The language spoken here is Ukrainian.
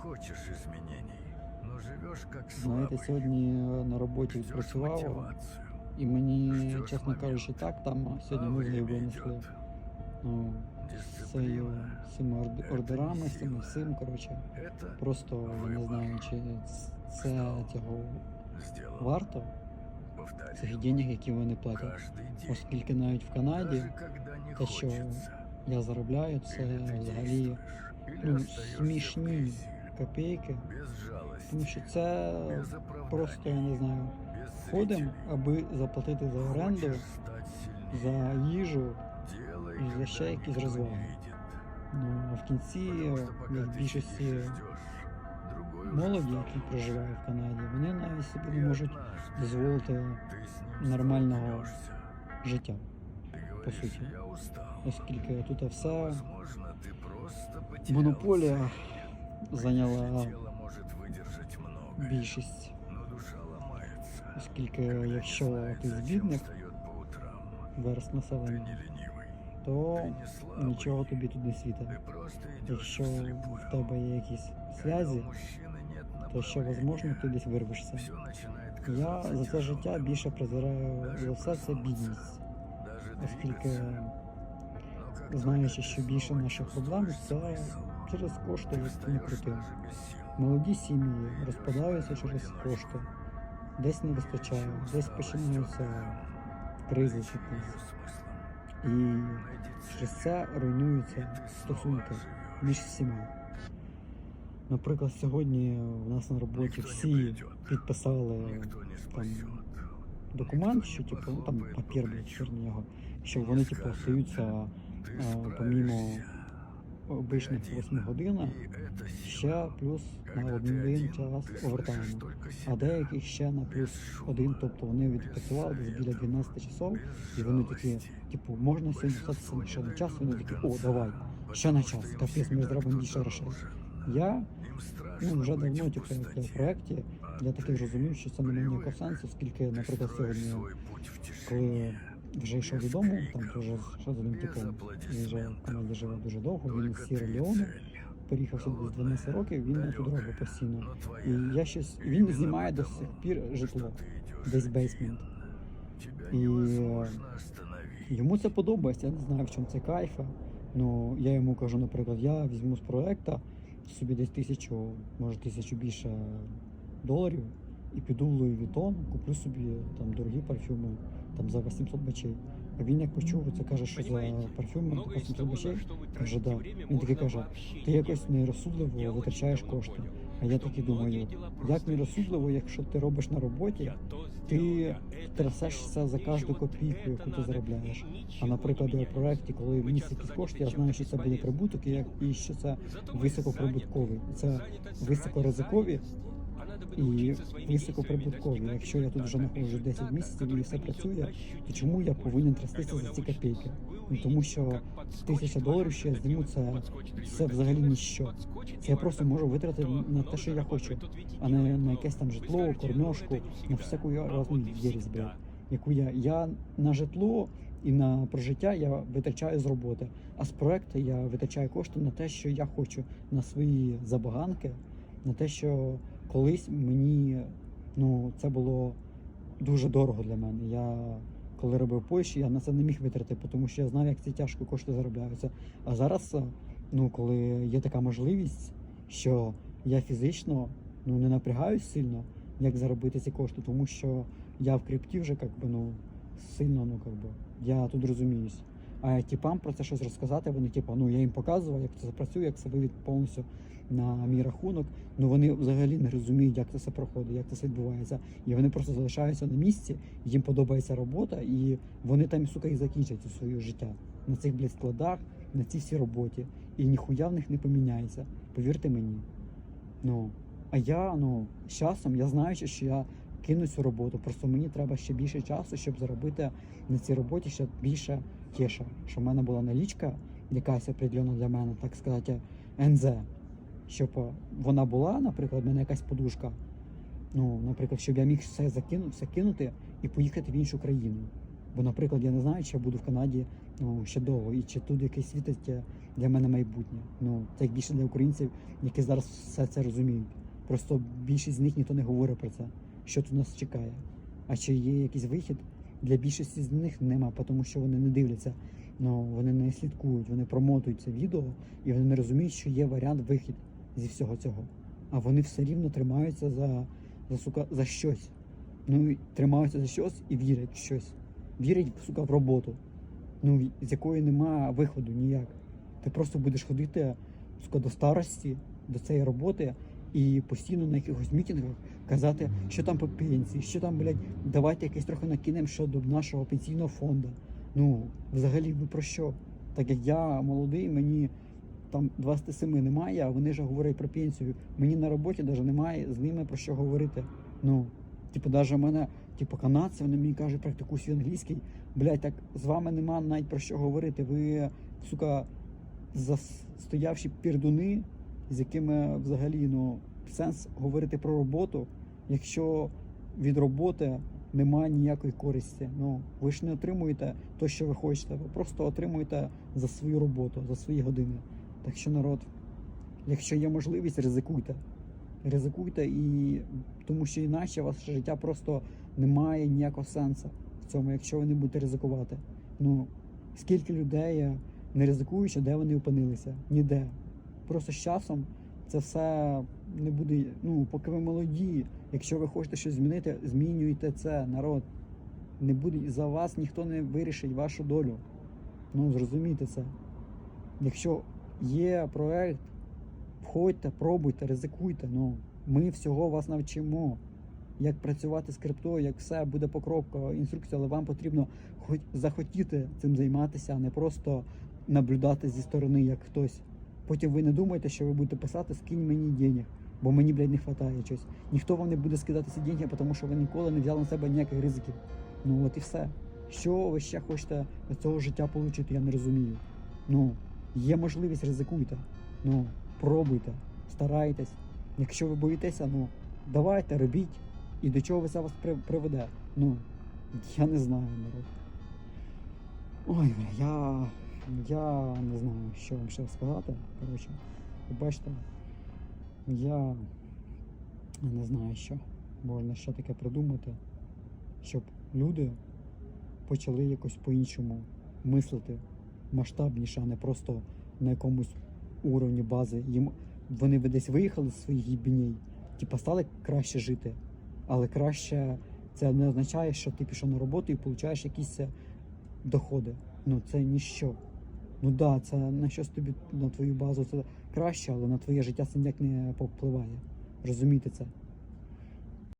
хочешь изменений, но живешь как Знаєте, слабый. сьогодні на роботі Ждешь відпрацював, мотивацию. і мені, Ждешь чесно момент. кажучи, так там А сьогодні мозги время винесли. идет. Ну, цею, Дисциплина. з цими орд- Це ордерами, не з цим сила. всім, коротше. Это Просто я не Вибор. знаю, чи ц- це Став. цього сделал. варто, Повторил. цих денег, які вони платять. Каждый день. Оскільки навіть в Канаді Даже когда не те, що хочется. я заробляю, це Или ты взагалі действуешь, или ну, остаешься в смішні грязи. копійки. Без жалости. Тому що це без оправданий, просто, я не знаю, без ходимо, зрителей. аби заплатити за оренду, Хочешь стать за сильнее, їжу. делай, і за когда ще якісь никто не розваги. видит. Ну а в кінці, Потому что пока як ты більшості сидишь и ждешь, другой уже молоді, встал. які проживають в Канаді, вони навіть собі И не можуть однажды дозволити ты с ним нормального столкнешься. життя, Ты говоришь, суті. я устал. оскільки тут все Возможно, ты просто потерял монополія цель. зайняла Тело может выдержать многое, більшість. но душа ломается. Оскільки Когда не якщо знает, ти зачем збідник, встает по утрам. верст Ты населення, не ленивый, то ты не слабый, нічого тобі тут не світить. ты просто идешь Якщо вслепую. в тебе є якісь Когда у зв'язі, мужчины нет то що возможно ти десь вирвешся. Все начинает Я казаться за це тяжелым. життя більше презираю за все це бідність, Даже оскільки двигаться. Но как знаючи, только що ты більше снова наших проблем чувствуешь це смысл, через кошти, ты як не встаешь крути. даже без сил. Молоді сім'ї Ты идешь розпадаються в через одиночку. кошти, десь не вистачає, Ничего десь усталость починаються отдыха, кризи найти якісь. её смыслом. І Найди через цель, це и руйнуються ты снова стосунки живешь. між всіма. Наприклад, сьогодні у нас на роботі Ніхто не всі прийде, підписали Ніхто не спасет. документ, Ніхто що не типу, ну там похлопає по папір блядь, плечу. чорний його, що Не вони типу скаже, остаються Ти а, помімо обичних Ти 8 годин, ще плюс на один час овертайму. А деяких ще на плюс один, тобто вони відпрацювали десь біля 12 часов, і вони такі, типу, можна сьогодні статися ще на час, вони такі, о, давай, ще на час, капець, ми зробимо більше грошей. Я ну, вже давно типу, в проєкті, я таки ти зрозумів, що це не має ніякого сенсу, оскільки, наприклад, сьогодні, коли. Вже йшов додому, там теж ще з без він же в. Канаді живе дуже довго, він з Сіра і Леоне, переїхав сюди з 12 років, він на ту дорогу постійно. І я щось, він знімає до сих пір житло, десь бейсмент. І. Йому це подобається, я не знаю, в чому це кайфа. Ну, я йому кажу, наприклад, я візьму з проекта собі десь тисячу, може тисячу більше доларів і піду в Louis Vuitton, куплю собі там дорогі парфюми там за 800 бачей. А він як почув, це каже, що за Понимаете, парфюми по Многое из 800 того, бачей, на что вы каже, тратите да. время, Він такий можно каже, вообще ти не якось делать. нерозсудливо Я витрачаєш очень давно кошти. понял, А я что такий многие думаю, дела як просто нерозсудливо, исчезнут. якщо ти робиш на роботі, Я то ти сделал, я это трясешся сделал, за мне кожну еще вот копійку, это яку ти надо, заробляєш. и А ничего наприклад, не я в проєкті, коли Ми вніс часто якісь зайняті кошти, я чим-то знаю, що це буде безполезним. прибуток і, як, і що це Зато мы високоприбутковий. заняты. Це Занятость високоризикові ради занятости. А надо бы і научиться своими високоприбуткові. действиями Якщо я тут вже достигать знаходжу 10 результата, місяців і который все принесет працює, то ощутимую чому я пользу? повинен трястися Когда вы за ці научитесь, копійки? вы Ну, тому увидите, що как подскочит тисяча ваш доларів, що я зніму, результативный, це, подскочит це результативность, взагалі ніщо. подскочит Це я и просто ваш можу витратити доход. на Но те, вы що я хочу, зарабатываете тут ведь и а не делаете на много. якесь там Вы житло, скажете, ну, кормежку, это не на всегда. всяку А вот разну и єресь, всегда. блядь. Яку я, я на житло і на прожиття я витрачаю з роботи, а з проекту я витрачаю кошти на те, що я хочу, на свої забаганки, на те, що колись мені ну, це було дуже дорого для мене. Я коли робив Польщі, я на це не міг витратити, тому що я знав, як ці тяжко кошти заробляються. А зараз, ну, коли є така можливість, що я фізично ну, не напрягаюсь сильно, як заробити ці кошти, тому що я в крипті вже как би, ну, сильно, ну, как би, я тут розуміюсь. Тіпам про це щось розказати, вони, типу, ну я їм показував, як це запрацює, як це вивід повністю на мій рахунок. Ну вони взагалі не розуміють, як це все проходить, як це все відбувається. І вони просто залишаються на місці, їм подобається робота, і вони там, сука, і закінчать своє життя на цих блядь, складах, на цій всій роботі. І ніхуя в них не поміняється. Повірте мені. Ну, а я, ну, з часом, я знаю, що я кину цю роботу. Просто мені треба ще більше часу, щоб заробити на цій роботі ще більше кеша. Щоб в мене була налічка, якась определена для мене, так сказати, НЗ. Щоб е, вона була, наприклад, в мене якась подушка. Ну, наприклад, щоб я міг все закинути, кинути і поїхати в іншу країну. Бо, наприклад, я не знаю, чи я буду в Канаді ну, ще довго. І чи тут якесь світить для мене майбутнє. Ну, це як більше для українців, які зараз все це розуміють. Просто більшість з них ніхто не говорить про це, що тут нас чекає. А чи є якийсь вихід? Для більшості з них нема, тому що вони не дивляться, ну, вони не слідкують, вони промотують це відео і вони не розуміють, що є варіант вихід зі всього цього. А вони все рівно тримаються за, за, сука, за щось. Ну, тримаються за щось і вірять в щось. Вірять, сука, в роботу, ну, з якої нема виходу ніяк. Ти просто будеш ходити сука, до старості, до цієї роботи і постійно на якихось мітингах казати, що там по пенсії, що там, блядь, давайте якесь трохи накинемо щодо нашого пенсійного фонду. Ну, взагалі, ви про що? Так як я молодий, мені там 27 немає, а вони ж говорять про пенсію. Мені на роботі навіть немає з ними про що говорити. Ну, типу, навіть у мене, типу, канадці, вони мені кажуть, практикуй свій англійський. Блядь, так з вами нема навіть про що говорити. Ви, сука, застоявші пірдуни, з якими взагалі ну, сенс говорити про роботу, якщо від роботи немає ніякої користі. Ну, ви ж не отримуєте те, що ви хочете, ви просто отримуєте за свою роботу, за свої години. Так що народ, якщо є можливість, ризикуйте. Ризикуйте і тому що іначе ваше життя просто не має ніякого сенсу в цьому, якщо ви не будете ризикувати. Ну, скільки людей е, не ризикуючи, де вони опинилися? Ніде. Просто з часом це все не буде. Ну, поки ви молоді, якщо ви хочете щось змінити, змінюйте це, народ. Не буде за вас ніхто не вирішить вашу долю. Ну, зрозумійте це. Якщо є проект, входьте, пробуйте, ризикуйте. Ну, ми всього вас навчимо. Як працювати з криптою, як все буде покроково інструкція, але вам потрібно хоч захотіти цим займатися, а не просто наблюдати зі сторони, як хтось. Потім ви не думаєте, що ви будете писати скинь мені денег, бо мені, блядь, не вистачає щось. Ніхто вам не буде скидати ці деньги, тому що ви ніколи не взяли на себе ніяких ризиків. Ну от і все. Що ви ще хочете від цього життя отримати, я не розумію. Ну, є можливість, ризикуйте. Ну, пробуйте, старайтесь. Якщо ви боїтеся, ну давайте, робіть. І до чого це вас приведе? Ну, я не знаю, народ. Ой, бля, я, я не знаю, що вам ще сказати. Коротше, ви бачите, я не знаю, що можна ще таке придумати, щоб люди почали якось по-іншому мислити масштабніше, а не просто на якомусь уровні бази. Їм вони десь виїхали з своїх гібіней, типа стали краще жити. Але краще це не означає, що ти пішов на роботу і получаєш якісь доходи. Ну це ніщо. Ну да, це на щось тобі на твою базу це краще, але на твоє життя це ніяк не повпливає. Розумієте це.